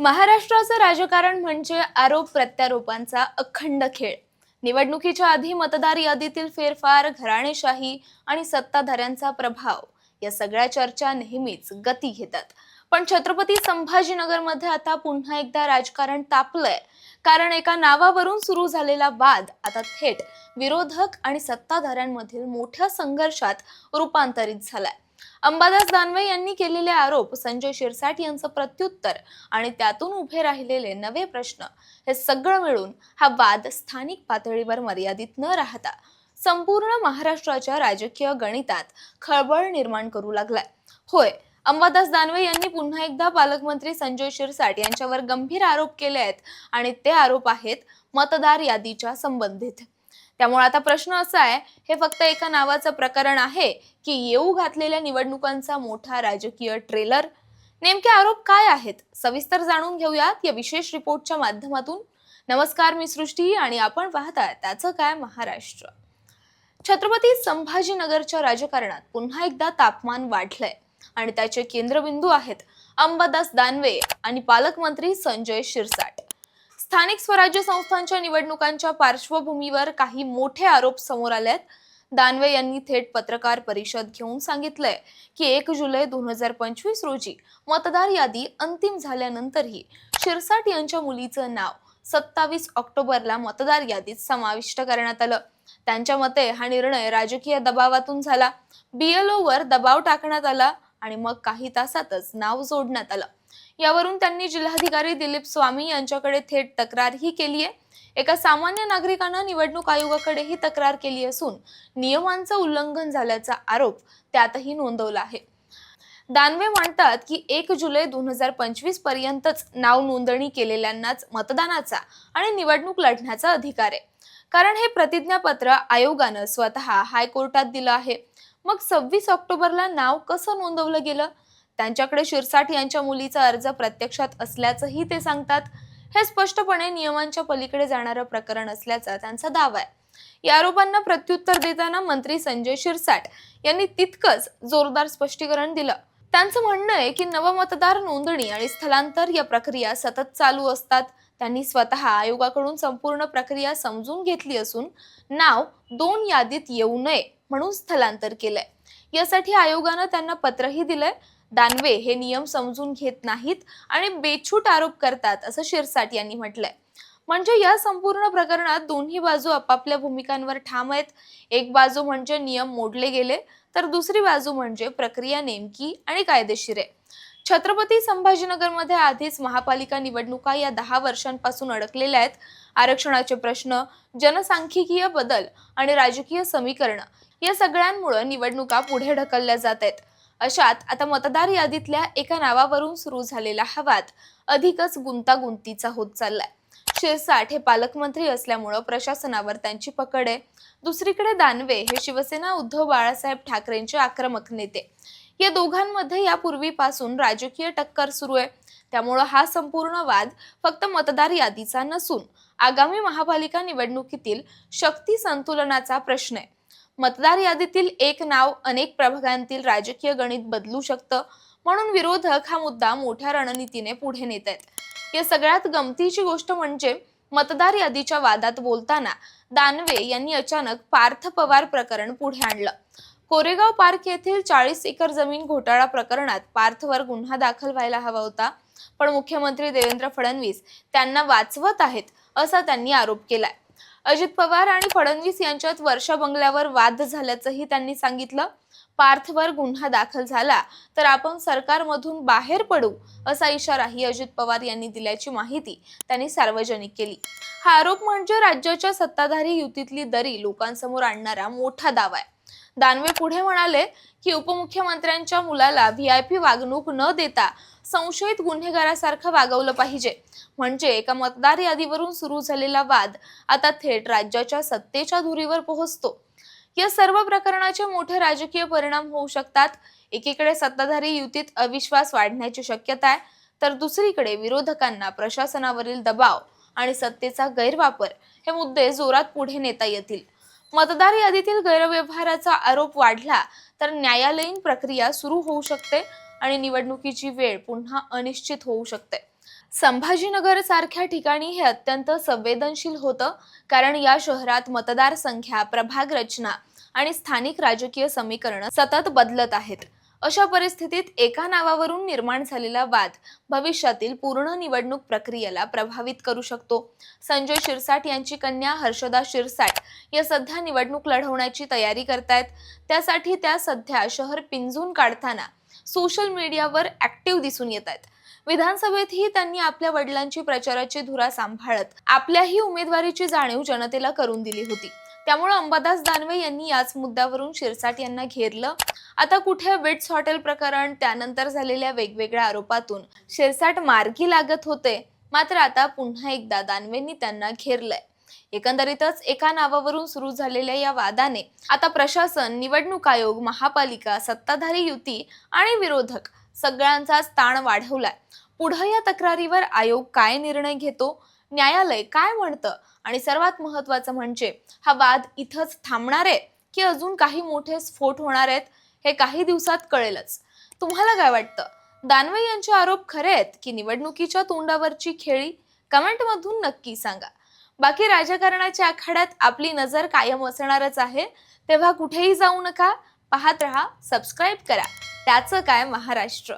महाराष्ट्राचं राजकारण म्हणजे आरोप प्रत्यारोपांचा अखंड खेळ. निवडणुकीच्या आधी मतदार यादीतील फेरफार घराणेशाही आणि सत्ताधाऱ्यांचा प्रभाव या सगळ्या चर्चा नेहमीच गती घेतात. पण छत्रपती संभाजीनगरमध्ये आता पुन्हा एकदा राजकारण तापलंय. कारण एका नावावरून सुरू झालेला वाद आता थेट विरोधक आणि सत्ताधाऱ्यांमधील मोठ्या संघर्षात रूपांतरित झालाय. अंबादास दानवे यांनी केलेले आरोप संजय शिरसाट यांचं प्रत्युत्तर आणि त्यातून उभे राहिलेले नवे प्रश्न हे सगळं मिळून हा वाद स्थानिक पातळीवर मर्यादित न राहता संपूर्ण महाराष्ट्राच्या राजकीय गणितात खळबळ निर्माण करू लागलाय. होय अंबादास दानवे यांनी पुन्हा एकदा पालकमंत्री संजय शिरसाट यांच्यावर गंभीर आरोप केले आहेत आणि ते आरोप आहेत मतदार यादीच्या संबंधित. त्यामुळे आता प्रश्न असा आहे हे फक्त एका नावाचं प्रकरण आहे की येऊ घातलेल्या निवडणुकांचा मोठा राजकीय ट्रेलर नेमके आरोप काय आहेत? सविस्तर जाणून घेऊयात या विशेष रिपोर्टच्या माध्यमातून. नमस्कार मी सृष्टी आणि आपण पाहताय त्याचं काय महाराष्ट्र. छत्रपती संभाजीनगरच्या राजकारणात पुन्हा एकदा तापमान वाढलंय आणि त्याचे केंद्रबिंदू आहेत अंबादास दानवे आणि पालकमंत्री संजय शिरसाट. स्थानिक स्वराज्य संस्थांच्या निवडणुकांच्या पार्श्वभूमीवर काही मोठे आरोप समोर आले आहेत दानवे यांनी थेट पत्रकार परिषद घेऊन सांगितलंय की एक जुलै दोन हजार पंचवीस रोजी मतदार यादी अंतिम झाल्यानंतरही शिरसाट यांच्या मुलीचं नाव सत्तावीस ऑक्टोबरला मतदार यादीत समाविष्ट करण्यात आलं. त्यांच्या मते हा निर्णय राजकीय दबावातून झाला. BLO वर दबाव टाकण्यात आला आणि मग काही तासातच नाव जोडण्यात आलं. यावरून त्यांनी जिल्हाधिकारी दिलीप स्वामी यांच्याकडे थेट तक्रारही केली आहे एका सामान्य नागरिकानं निवडणूक आयोगाकडेही तक्रार केली असून नियमांचं उल्लंघन झाल्याचा आरोप त्यातही नोंदवला आहे. दानवे म्हणतात की एक जुलै दोन हजार पंचवीस पर्यंतच नाव नोंदणी केलेल्यांनाच मतदानाचा आणि निवडणूक लढण्याचा अधिकार आहे. कारण हे प्रतिज्ञापत्र आयोगानं स्वतः हायकोर्टात दिलं आहे. मग सव्वीस ऑक्टोबरला नाव कसं नोंदवलं गेलं? त्यांच्याकडे शिरसाठ यांच्या मुलीचा अर्ज प्रत्यक्षात असल्याचंही ते सांगतात. हे स्पष्टपणे नियमांच्या पलीकडे जाणारं प्रकरण असल्याचा त्यांचा दावा आहे. या आरोपांना प्रत्युत्तर देताना मंत्री संजय शिरसाट यांनी तितकंच जोरदार स्पष्टीकरण दिलं. त्यांचं म्हणणं आहे की नवमतदार नोंदणी आणि स्थलांतर या प्रक्रिया सतत चालू असतात. त्यांनी स्वतः आयोगाकडून संपूर्ण प्रक्रिया समजून घेतली असून नाव दोन यादीत येऊ नये म्हणून स्थलांतर केलंय. यासाठी आयोगानं त्यांना पत्रही दिलंय. दानवे हे नियम समजून घेत नाहीत आणि बेछूट आरोप करतात असं शिरसाट यांनी म्हटलंय. म्हणजे या संपूर्ण प्रकरणात दोन्ही बाजू आपापल्या भूमिकांवर ठाम आहेत. एक बाजू म्हणजे नियम मोडले गेले तर दुसरी बाजू म्हणजे प्रक्रिया नेमकी आणि कायदेशीर आहे. छत्रपती संभाजीनगरमध्ये आधीच महापालिका निवडणुका या दहा वर्षांपासून अडकलेल्या आहेत. आरक्षणाचे प्रश्न जनसांख्यिकीय बदल आणि राजकीय समीकरण या सगळ्यांमुळे निवडणुका पुढे ढकलल्या जात आहेत. अशात आता मतदार यादीतल्या एका नावावरून सुरू झालेला हा वाद अधिकच गुंतागुंतीचा होत चाललाय. शिरसाट हे पालकमंत्री असल्यामुळं प्रशासनावर त्यांची पकड आहे. दुसरीकडे दानवे हे शिवसेना उद्धव बाळासाहेब ठाकरेंचे आक्रमक नेते. या दोघांमध्ये यापूर्वीपासून राजकीय टक्कर सुरू आहे. त्यामुळं हा संपूर्ण वाद फक्त मतदार यादीचा नसून आगामी महापालिका निवडणुकीतील शक्ती संतुलनाचा प्रश्न आहे. मतदार यादीतील एक नाव अनेक प्रभागांतील राजकीय गणित बदलू शकतं म्हणून विरोधक हा मुद्दा मोठ्या रणनीतीने पुढे नेत आहेत. या सगळ्यात गमतीची गोष्ट म्हणजे मतदार यादीच्या वादात बोलताना दानवे यांनी अचानक पार्थ पवार प्रकरण पुढे आणलं. कोरेगाव पार्क येथील चाळीस एकर जमीन घोटाळा प्रकरणात पार्थवर गुन्हा दाखल व्हायला हवा होता पण मुख्यमंत्री देवेंद्र फडणवीस त्यांना वाचवत आहेत असा त्यांनी आरोप केलाय. अजित पवार आणि फडणवीस यांच्यात वर्षा बंगल्यावर वाद झाल्याचंही त्यांनी सांगितलं. पार्थवर गुन्हा दाखल झाला तर आपण सरकारमधून बाहेर पडू असा इशाराही अजित पवार यांनी दिल्याची माहिती त्यांनी सार्वजनिक केली. हा आरोप म्हणजे राज्याच्या सत्ताधारी युतीतली दरी लोकांसमोर आणणारा मोठा दावा आहे. दानवे पुढे म्हणाले की उपमुख्यमंत्र्यांच्या मुलाला व्ही आय पी वागणूक न देता संशयित गुन्हेगारासारखं वागवलं पाहिजे. म्हणजे एका मतदार यादीवरून सुरू झालेला वाद आता थेट राज्याच्या सत्तेच्या धुरीवर पोहोचतो. या सर्व प्रकरणाचे मोठे राजकीय परिणाम होऊ शकतात. एकीकडे सत्ताधारी युतीत अविश्वास वाढण्याची शक्यता आहे तर दुसरीकडे विरोधकांना प्रशासनावरील दबाव आणि सत्तेचा गैरवापर हे मुद्दे जोरात पुढे नेता येतील. मतदार यादीतील गैरव्यवहाराचा आरोप वाढला तर न्यायालयीन प्रक्रिया सुरू होऊ शकते आणि निवडणुकीची वेळ पुन्हा अनिश्चित होऊ शकते. संभाजीनगर सारख्या ठिकाणी हे अत्यंत संवेदनशील होतं कारण या शहरात मतदारसंख्या प्रभाग रचना आणि स्थानिक राजकीय समीकरणं सतत बदलत आहेत. अशा परिस्थितीत एका नावावरून निर्माण झालेला वाद भविष्यातील पूर्ण निवडणूक प्रक्रियेला प्रभावित करू शकतो. संजय शिरसाट यांची कन्या हर्षदा शिरसाट या सध्या निवडणूक लढवण्याची तयारी करतायत. त्यासाठी त्या सध्या शहर पिंजून काढताना सोशल मीडियावर ऍक्टिव्ह दिसून येत आहेत विधानसभेतही त्यांनी आपल्या वडिलांची प्रचाराची धुरा सांभाळत आपल्याही उमेदवारीची जाणीव जनतेला करून दिली होती. त्यामुळे अंबादास दानवे यांनी याच मुद्द्यावरून शिरसाट यांना घेरलं. आता कुठे विट्स हॉटेल प्रकरण त्यानंतर झालेल्या वेगवेगळ्या आरोपातून शिरसाट मार्गी लागत होते. मात्र आता पुन्हा एकदा दानवेंनी त्यांना घेरलंय. एकंदरीतच एका नावावरून सुरू झालेल्या या वादाने आता प्रशासन निवडणूक आयोग महापालिका सत्ताधारी युती आणि विरोधक सगळ्यांचाच ताण वाढवलाय. पुढे या तक्रारीवर आयोग काय निर्णय घेतो? न्यायालय काय म्हणतं? आणि सर्वात महत्वाचं म्हणजे हा वाद इथंच थांबणार आहे की अजून काही मोठे स्फोट होणार आहेत हे काही दिवसात कळेलच. तुम्हाला काय वाटतं? दानवे यांचे आरोप खरे आहेत की निवडणुकीच्या तोंडावरची खेळी? कमेंटमधून नक्की सांगा. बाकी राजकारणाच्या आखाड्यात आपली नजर कायम असणारच आहे तेव्हा कुठेही जाऊ नका. पाहत रहा सबस्क्राईब करा. त्याचं काय महाराष्ट्र?